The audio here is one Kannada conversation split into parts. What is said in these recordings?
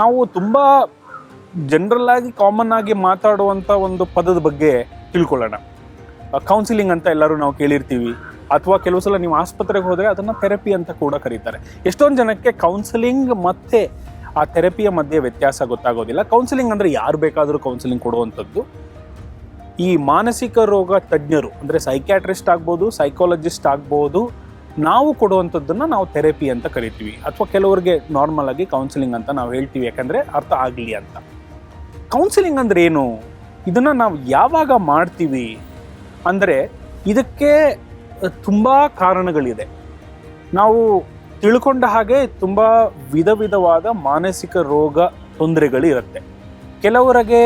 ನಾವು ತುಂಬ ಜನರಲ್ ಆಗಿ ಕಾಮನ್ ಆಗಿ ಮಾತಾಡುವಂಥ ಒಂದು ಪದದ ಬಗ್ಗೆ ತಿಳ್ಕೊಳ್ಳೋಣ. ಕೌನ್ಸಿಲಿಂಗ್ ಅಂತ ಎಲ್ಲರೂ ನಾವು ಕೇಳಿರ್ತೀವಿ. ಅಥವಾ ಕೆಲವು ಸಲ ನೀವು ಆಸ್ಪತ್ರೆಗೆ ಹೋದರೆ ಅದನ್ನು ಥೆರಪಿ ಅಂತ ಕೂಡ ಕರೀತಾರೆ. ಎಷ್ಟೊಂದು ಜನಕ್ಕೆ ಕೌನ್ಸಿಲಿಂಗ್ ಮತ್ತೆ ಆ ಥೆರಪಿಯ ಮಧ್ಯೆ ವ್ಯತ್ಯಾಸ ಗೊತ್ತಾಗೋದಿಲ್ಲ. ಕೌನ್ಸಿಲಿಂಗ್ ಅಂದರೆ ಯಾರು ಬೇಕಾದರೂ ಕೌನ್ಸಿಲಿಂಗ್ ಕೊಡುವಂಥದ್ದು. ಈ ಮಾನಸಿಕ ರೋಗ ತಜ್ಞರು, ಅಂದರೆ ಸೈಕ್ಯಾಟ್ರಿಸ್ಟ್ ಆಗ್ಬೋದು ಸೈಕಾಲಜಿಸ್ಟ್ ಆಗ್ಬೋದು ನಾವು ಕೊಡುವಂಥದ್ದನ್ನು ನಾವು ಥೆರಪಿ ಅಂತ ಕರಿತೀವಿ. ಅಥವಾ ಕೆಲವರಿಗೆ ನಾರ್ಮಲ್ ಆಗಿ ಕೌನ್ಸಿಲಿಂಗ್ ಅಂತ ನಾವು ಹೇಳ್ತೀವಿ. ಯಾಕಂದರೆ ಅರ್ಥ ಆಗಲಿ ಅಂತ. ಕೌನ್ಸಿಲಿಂಗ್ ಅಂದ್ರೆ ಏನು? ಇದನ್ನು ನಾವು ಯಾವಾಗ ಮಾಡ್ತೀವಿ? ಅಂದರೆ ಇದಕ್ಕೆ ತುಂಬ ಕಾರಣಗಳಿದೆ. ನಾವು ತಿಳ್ಕೊಂಡ ಹಾಗೆ ತುಂಬ ವಿಧ ವಿಧವಾದ ಮಾನಸಿಕ ರೋಗ ತೊಂದರೆಗಳಿರುತ್ತೆ. ಕೆಲವರಿಗೆ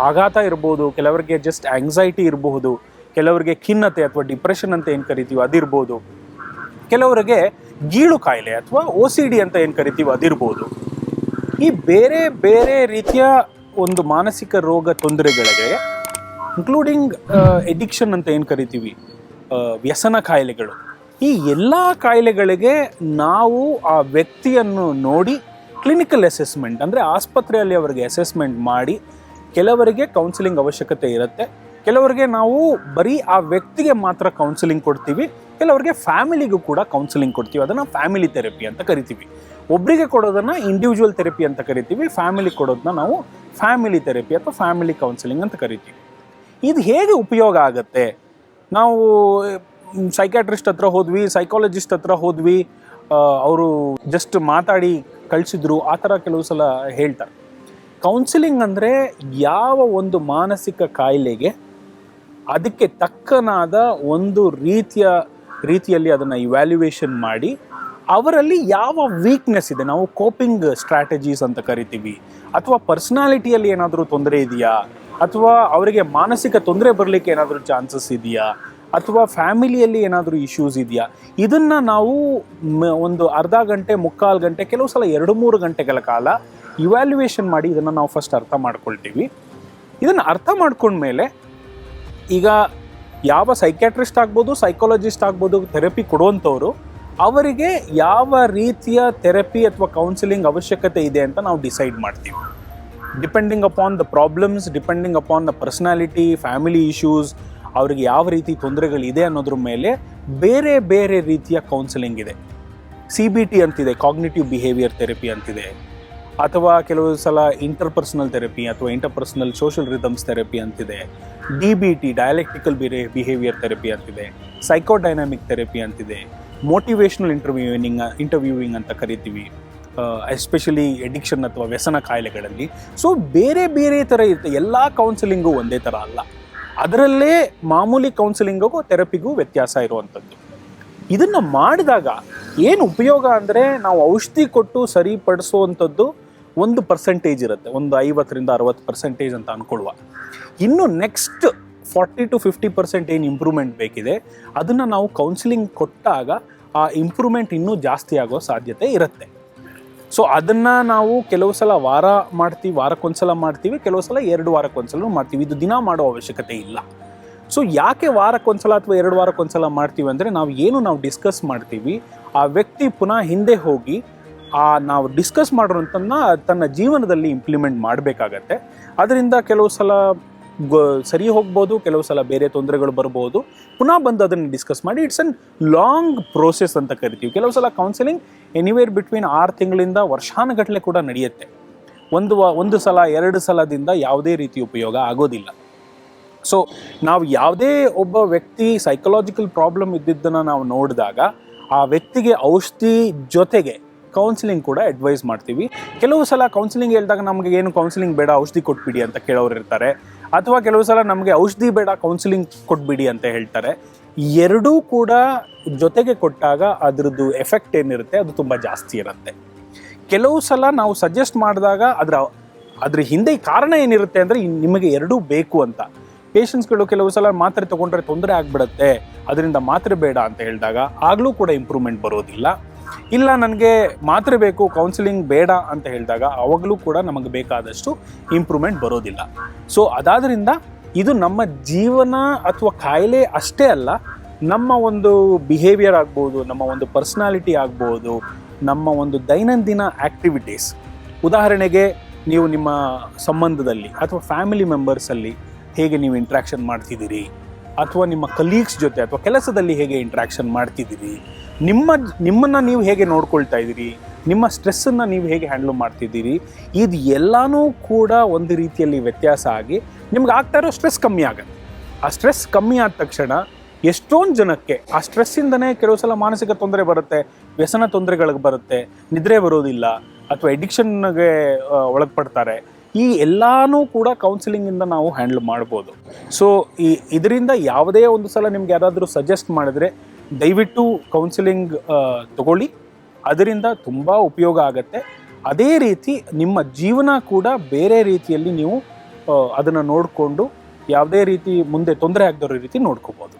ಆಘಾತ ಇರ್ಬೋದು, ಕೆಲವರಿಗೆ ಜಸ್ಟ್ ಆಂಗ್ಸೈಟಿ ಇರಬಹುದು, ಕೆಲವರಿಗೆ ಖಿನ್ನತೆ ಅಥವಾ ಡಿಪ್ರೆಷನ್ ಅಂತ ಏನು ಕರಿತೀವಿ ಅದಿರ್ಬೋದು. ಕೆಲವರಿಗೆ ಗೀಳು ಕಾಯಿಲೆ ಅಥವಾ ಓ ಸಿ ಡಿ ಅಂತ ಏನು ಕರಿತೀವಿ ಅದಿರ್ಬೋದು. ಈ ಬೇರೆ ಬೇರೆ ರೀತಿಯ ಒಂದು ಮಾನಸಿಕ ರೋಗ ತೊಂದರೆಗಳಿಗೆ ಇನ್ಕ್ಲೂಡಿಂಗ್ ಎಡಿಕ್ಷನ್ ಅಂತ ಏನು ಕರಿತೀವಿ? ವ್ಯಸನ ಕಾಯಿಲೆಗಳು. ಈ ಎಲ್ಲ ಕಾಯಿಲೆಗಳಿಗೆ ನಾವು ಆ ವ್ಯಕ್ತಿಯನ್ನು ನೋಡಿ ಕ್ಲಿನಿಕಲ್ ಅಸೆಸ್ಮೆಂಟ್ ಅಂದರೆ ಆಸ್ಪತ್ರೆಯಲ್ಲಿ ಅವರಿಗೆ ಅಸೆಸ್ಮೆಂಟ್ ಮಾಡಿ ಕೆಲವರಿಗೆ ಕೌನ್ಸಿಲಿಂಗ್ ಅವಶ್ಯಕತೆ ಇರುತ್ತೆ. ಕೆಲವರಿಗೆ ನಾವು ಬರೀ ಆ ವ್ಯಕ್ತಿಗೆ ಮಾತ್ರ ಕೌನ್ಸಿಲಿಂಗ್ ಕೊಡ್ತೀವಿ. ಕೆಲವರಿಗೆ ಫ್ಯಾಮಿಲಿಗೂ ಕೂಡ ಕೌನ್ಸಿಲಿಂಗ್ ಕೊಡ್ತೀವಿ. ಅದನ್ನು ಫ್ಯಾಮಿಲಿ ಥೆರಪಿ ಅಂತ ಕರಿತೀವಿ. ಒಬ್ಬರಿಗೆ ಕೊಡೋದನ್ನು ಇಂಡಿವಿಜುವಲ್ ಥೆರಪಿ ಅಂತ ಕರಿತೀವಿ. ಫ್ಯಾಮಿಲಿ ಕೊಡೋದನ್ನ ನಾವು ಫ್ಯಾಮಿಲಿ ಥೆರಪಿ ಅಥವಾ ಫ್ಯಾಮಿಲಿ ಕೌನ್ಸಿಲಿಂಗ್ ಅಂತ ಕರಿತೀವಿ. ಇದು ಹೇಗೆ ಉಪಯೋಗ ಆಗುತ್ತೆ? ನಾವು ಸೈಕ್ಯಾಟ್ರಿಸ್ಟ್ ಹತ್ರ ಹೋದ್ವಿ ಸೈಕಾಲಜಿಸ್ಟ್ ಹತ್ರ ಹೋದ್ವಿ ಅವರು ಜಸ್ಟ್ ಮಾತಾಡಿ ಕಳಿಸಿದ್ರು, ಆ ಥರ ಕೆಲವು ಸಲ ಹೇಳ್ತಾರೆ. ಕೌನ್ಸಿಲಿಂಗ್ ಅಂದರೆ ಯಾವ ಒಂದು ಮಾನಸಿಕ ಕಾಯಿಲೆಗೆ ಅದಕ್ಕೆ ತಕ್ಕನಾದ ಒಂದು ರೀತಿಯ ರೀತಿಯಲ್ಲಿ ಅದನ್ನು ಇವ್ಯಾಲ್ಯುವೇಷನ್ ಮಾಡಿ, ಅವರಲ್ಲಿ ಯಾವ ವೀಕ್ನೆಸ್ ಇದೆ? ನಾವು ಕೋಪಿಂಗ್ ಸ್ಟ್ರಾಟಜೀಸ್ ಅಂತ ಕರಿತೀವಿ. ಅಥವಾ ಪರ್ಸ್ನಾಲಿಟಿಯಲ್ಲಿ ಏನಾದರೂ ತೊಂದರೆ ಇದೆಯಾ? ಅಥವಾ ಅವರಿಗೆ ಮಾನಸಿಕ ತೊಂದರೆ ಬರಲಿಕ್ಕೆ ಏನಾದರೂ ಚಾನ್ಸಸ್ ಇದೆಯಾ? ಅಥವಾ ಫ್ಯಾಮಿಲಿಯಲ್ಲಿ ಏನಾದರೂ ಇಶ್ಯೂಸ್ ಇದೆಯಾ? ಇದನ್ನು ನಾವು ಒಂದು ಅರ್ಧ ಗಂಟೆ, ಮುಕ್ಕಾಲು ಗಂಟೆ, ಕೆಲವು ಸಲ ಎರಡು ಮೂರು ಗಂಟೆಗಳ ಕಾಲ ಇವ್ಯಾಲ್ಯುವೇಷನ್ ಮಾಡಿ ಇದನ್ನು ನಾವು ಫಸ್ಟ್ ಅರ್ಥ ಮಾಡ್ಕೊಳ್ತೀವಿ. ಇದನ್ನು ಅರ್ಥ ಮಾಡ್ಕೊಂಡ್ಮೇಲೆ ಈಗ ಯಾವ ಸೈಕ್ಯಾಟ್ರಿಸ್ಟ್ ಆಗ್ಬೋದು ಸೈಕಾಲಜಿಸ್ಟ್ ಆಗ್ಬೋದು ಥೆರಪಿ ಕೊಡುವಂಥವ್ರು, ಅವರಿಗೆ ಯಾವ ರೀತಿಯ ಥೆರಪಿ ಅಥವಾ ಕೌನ್ಸಿಲಿಂಗ್ ಅವಶ್ಯಕತೆ ಇದೆ ಅಂತ ನಾವು ಡಿಸೈಡ್ ಮಾಡ್ತೀವಿ. Depending upon the problems depending upon the personality family issues ಅವ್ರಿಗೆ ಯಾವ ರೀತಿ ತೊಂದರೆಗಳಿದೆ ಅನ್ನೋದ್ರ ಮೇಲೆ ಬೇರೆ ಬೇರೆ ರೀತಿಯ ಕೌನ್ಸಿಲಿಂಗ್ ಇದೆ. ಸಿ ಬಿ ಟಿ ಅಂತಿದೆ ಕಾಗ್ನಿಟಿವ್ ಬಿಹೇವಿಯರ್ ಥೆರಪಿ ಅಂತಿದೆ. ಅಥವಾ ಕೆಲವು ಸಲ ಇಂಟರ್ಪರ್ಸನಲ್ ಥೆರಪಿ ಅಥವಾ ಇಂಟರ್ಪರ್ಸನಲ್ ಸೋಷಿಯಲ್ ರಿದಮ್ಸ್ ಥೆರಪಿ ಅಂತಿದೆ. D B T dialectical behaviour therapy ಅಂತಿದೆ. ಸೈಕೋಡೈನಾಮಿಕ್ ಥೆರಪಿ ಅಂತಿದೆ. ಮೋಟಿವೇಶ್ನಲ್ ಇಂಟರ್ವ್ಯೂವಿಂಗ್ ಇಂಟರ್ವ್ಯೂವಿಂಗ್ ಅಂತ ಕರಿತೀವಿ. ಎಸ್ಪೆಷಲಿ ಎಡಿಕ್ಷನ್ ಅಥವಾ ವ್ಯಸನ ಕಾಯಿಲೆಗಳಲ್ಲಿ. ಸೊ ಬೇರೆ ಬೇರೆ ಥರ ಇರುತ್ತೆ. ಎಲ್ಲ ಕೌನ್ಸಿಲಿಂಗು ಒಂದೇ ಥರ ಅಲ್ಲ. ಅದರಲ್ಲೇ ಮಾಮೂಲಿ ಕೌನ್ಸಿಲಿಂಗಿಗೂ ಥೆರಪಿಗೂ ವ್ಯತ್ಯಾಸ ಇರುವಂಥದ್ದು. ಇದನ್ನು ಮಾಡಿದಾಗ ಏನು ಉಪಯೋಗ ಅಂದರೆ ನಾವು ಔಷಧಿ ಕೊಟ್ಟು ಸರಿಪಡಿಸುವಂಥದ್ದು ಒಂದು ಪರ್ಸೆಂಟೇಜ್ ಇರುತ್ತೆ, ಒಂದು ಐವತ್ತರಿಂದ ಅರವತ್ತು ಪರ್ಸೆಂಟೇಜ್ ಅಂತ ಅಂದ್ಕೊಳ್ಳುವ ಇನ್ನು next forty to fifty percent ಏನು ಇಂಪ್ರೂವ್ಮೆಂಟ್ ಬೇಕಿದೆ, ಅದನ್ನು ನಾವು ಕೌನ್ಸಿಲಿಂಗ್ ಕೊಟ್ಟಾಗ ಆ ಇಂಪ್ರೂವ್ಮೆಂಟ್ ಇನ್ನೂ ಜಾಸ್ತಿ ಆಗೋ ಸಾಧ್ಯತೆ ಇರುತ್ತೆ. ಸೊ ಅದನ್ನು ನಾವು ಕೆಲವು ಸಲ ವಾರ ಮಾಡ್ತೀವಿ, ವಾರಕ್ಕೊಂದ್ಸಲ ಮಾಡ್ತೀವಿ, ಕೆಲವು ಸಲ ಎರಡು ವಾರಕ್ಕೊಂದ್ಸಲ ಮಾಡ್ತೀವಿ. ಇದು ದಿನ ಮಾಡೋ ಅವಶ್ಯಕತೆ ಇಲ್ಲ. ಸೊ ಯಾಕೆ ವಾರಕ್ಕೊಂದ್ಸಲ ಅಥವಾ ಎರಡು ವಾರಕ್ಕೊಂದ್ಸಲ ಮಾಡ್ತೀವಿ ಅಂದರೆ, ನಾವು ಏನು ನಾವು ಡಿಸ್ಕಸ್ ಮಾಡ್ತೀವಿ, ಆ ವ್ಯಕ್ತಿ ಪುನಃ ಹಿಂದೆ ಹೋಗಿ ಆ ನಾವು ಡಿಸ್ಕಸ್ ಮಾಡಿರೋಂಥನ್ನ ತನ್ನ ಜೀವನದಲ್ಲಿ ಇಂಪ್ಲಿಮೆಂಟ್ ಮಾಡಬೇಕಾಗತ್ತೆ. ಅದರಿಂದ ಕೆಲವು ಸಲ ಸರಿ ಹೋಗ್ಬೋದು, ಕೆಲವು ಸಲ ಬೇರೆ ತೊಂದರೆಗಳು ಬರ್ಬೋದು. ಪುನಃ ಬಂದು ಅದನ್ನು ಡಿಸ್ಕಸ್ ಮಾಡಿ ಇಟ್ಸ್ ಅನ್ ಲಾಂಗ್ ಪ್ರೋಸೆಸ್ ಅಂತ ಕರಿತೀವಿ. ಕೆಲವು ಸಲ ಕೌನ್ಸಿಲಿಂಗ್ ಎನಿವೇರ್ ಬಿಟ್ವೀನ್ ಆರು ತಿಂಗಳಿಂದ ವರ್ಷಾನುಗಟ್ಟಲೆ ಕೂಡ ನಡೆಯುತ್ತೆ. ಒಂದು ಒಂದು ಸಲ, ಎರಡು ಸಲದಿಂದ ಯಾವುದೇ ರೀತಿ ಉಪಯೋಗ ಆಗೋದಿಲ್ಲ. ಸೊ ನಾವು ಯಾವುದೇ ಒಬ್ಬ ವ್ಯಕ್ತಿ ಸೈಕಲಾಜಿಕಲ್ ಪ್ರಾಬ್ಲಮ್ ಇದ್ದಿದ್ದನ್ನು ನಾವು ನೋಡಿದಾಗ, ಆ ವ್ಯಕ್ತಿಗೆ ಔಷಧಿ ಜೊತೆಗೆ ಕೌನ್ಸಿಲಿಂಗ್ ಕೂಡ ಅಡ್ವೈಸ್ ಮಾಡ್ತೀವಿ. ಕೆಲವು ಸಲ ಕೌನ್ಸಿಲಿಂಗ್ ಹೇಳಿದಾಗ ನಮಗೆ ಏನು ಕೌನ್ಸಿಲಿಂಗ್ ಬೇಡ, ಔಷಧಿ ಕೊಟ್ಬಿಡಿ ಅಂತ ಕೇಳೋರು ಇರ್ತಾರೆ. ಅಥವಾ ಕೆಲವು ಸಲ ನಮಗೆ ಔಷಧಿ ಬೇಡ ಕೌನ್ಸಿಲಿಂಗ್ ಕೊಟ್ಬಿಡಿ ಅಂತ ಹೇಳ್ತಾರೆ. ಎರಡೂ ಕೂಡ ಜೊತೆಗೆ ಕೊಟ್ಟಾಗ ಅದರದ್ದು ಎಫೆಕ್ಟ್ ಏನಿರುತ್ತೆ, ಅದು ತುಂಬ ಜಾಸ್ತಿ ಇರುತ್ತೆ. ಕೆಲವು ಸಲ ನಾವು ಸಜೆಸ್ಟ್ ಮಾಡಿದಾಗ ಅದರ, ಅದ್ರ ಹಿಂದೆ ಕಾರಣ ಏನಿರುತ್ತೆ ಅಂದರೆ ನಿಮಗೆ ಎರಡೂ ಬೇಕು ಅಂತ. ಪೇಷಂಟ್ಸ್ಗಳು ಕೆಲವು ಸಲ ಮಾತ್ರೆ ತೊಗೊಂಡ್ರೆ ತೊಂದರೆ ಆಗಿಬಿಡುತ್ತೆ, ಅದರಿಂದ ಮಾತ್ರೆ ಬೇಡ ಅಂತ ಹೇಳಿದಾಗ ಆಗಲೂ ಕೂಡ ಇಂಪ್ರೂವ್ಮೆಂಟ್ ಬರೋದಿಲ್ಲ. ಇಲ್ಲ, ನನಗೆ ಮಾತ್ರೆ ಬೇಕು ಕೌನ್ಸಿಲಿಂಗ್ ಬೇಡ ಅಂತ ಹೇಳಿದಾಗ ಅವಾಗಲೂ ಕೂಡ ನಮಗೆ ಬೇಕಾದಷ್ಟು ಇಂಪ್ರೂವ್ಮೆಂಟ್ ಬರೋದಿಲ್ಲ. ಸೊ ಅದಾದ್ರಿಂದ ಇದು ನಮ್ಮ ಜೀವನ ಅಥವಾ ಕಾಯಿಲೆ ಅಷ್ಟೇ ಅಲ್ಲ, ನಮ್ಮ ಒಂದು ಬಿಹೇವಿಯರ್ ಆಗ್ಬೋದು, ನಮ್ಮ ಒಂದು ಪರ್ಸ್ನಾಲಿಟಿ ಆಗ್ಬೋದು, ನಮ್ಮ ಒಂದು ದೈನಂದಿನ ಆ್ಯಕ್ಟಿವಿಟೀಸ್ ಉದಾಹರಣೆಗೆ ನೀವು ನಿಮ್ಮ ಸಂಬಂಧದಲ್ಲಿ ಅಥವಾ ಫ್ಯಾಮಿಲಿ ಮೆಂಬರ್ಸಲ್ಲಿ ಹೇಗೆ ನೀವು ಇಂಟ್ರ್ಯಾಕ್ಷನ್ ಮಾಡ್ತಿದ್ದೀರಿ? ಅಥವಾ ನಿಮ್ಮ ಕಲೀಗ್ಸ್ ಜೊತೆ ಅಥವಾ ಕೆಲಸದಲ್ಲಿ ಹೇಗೆ ಇಂಟ್ರಾಕ್ಷನ್ ಮಾಡ್ತಿದ್ದೀರಿ? ನಿಮ್ಮ, ನಿಮ್ಮನ್ನು ನೀವು ಹೇಗೆ ನೋಡ್ಕೊಳ್ತಾ ಇದ್ದೀರಿ? ನಿಮ್ಮ ಸ್ಟ್ರೆಸ್ಸನ್ನು ನೀವು ಹೇಗೆ ಹ್ಯಾಂಡ್ಲ್ ಮಾಡ್ತಿದ್ದೀರಿ? ಇದು ಎಲ್ಲನೂ ಕೂಡ ಒಂದು ರೀತಿಯಲ್ಲಿ ವ್ಯತ್ಯಾಸ ಆಗಿ ನಿಮ್ಗೆ ಆಗ್ತಾ ಇರೋ ಸ್ಟ್ರೆಸ್ ಕಮ್ಮಿ ಆಗುತ್ತೆ. ಆ ಸ್ಟ್ರೆಸ್ ಕಮ್ಮಿ ಆದ ತಕ್ಷಣ ಎಷ್ಟೊಂದು ಜನಕ್ಕೆ ಆ ಸ್ಟ್ರೆಸ್ಸಿಂದನೇ ಕೆಲವು ಸಲ ಮಾನಸಿಕ ತೊಂದರೆ ಬರುತ್ತೆ, ವ್ಯಸನ ತೊಂದರೆಗಳಿಗೆ ಬರುತ್ತೆ, ನಿದ್ರೆ ಬರೋದಿಲ್ಲ ಅಥವಾ ಎಡಿಕ್ಷನ್ಗೆ ಒಳಪಡ್ತಾರೆ ಈ ಎಲ್ಲನೂ ಕೂಡ ಕೌನ್ಸಿಲಿಂಗಿಂದ ನಾವು ಹ್ಯಾಂಡಲ್ ಮಾಡ್ಬೋದು. ಸೊ ಈ ಇದರಿಂದ ಯಾವುದೇ ಒಂದು ಸಲ ನಿಮ್ಗೆ ಯಾರಾದರೂ ಸಜೆಸ್ಟ್ ಮಾಡಿದ್ರೆ ದಯವಿಟ್ಟು ಕೌನ್ಸಿಲಿಂಗ್ ತಗೊಳ್ಳಿ. ಅದರಿಂದ ತುಂಬ ಉಪಯೋಗ ಆಗುತ್ತೆ. ಅದೇ ರೀತಿ ನಿಮ್ಮ ಜೀವನ ಕೂಡ ಬೇರೆ ರೀತಿಯಲ್ಲಿ ನೀವು ಅದನ್ನು ನೋಡಿಕೊಂಡು, ಯಾವುದೇ ರೀತಿ ಮುಂದೆ ತೊಂದರೆ ಆಗದಿರೋ ರೀತಿ ನೋಡ್ಕೋಬೋದು.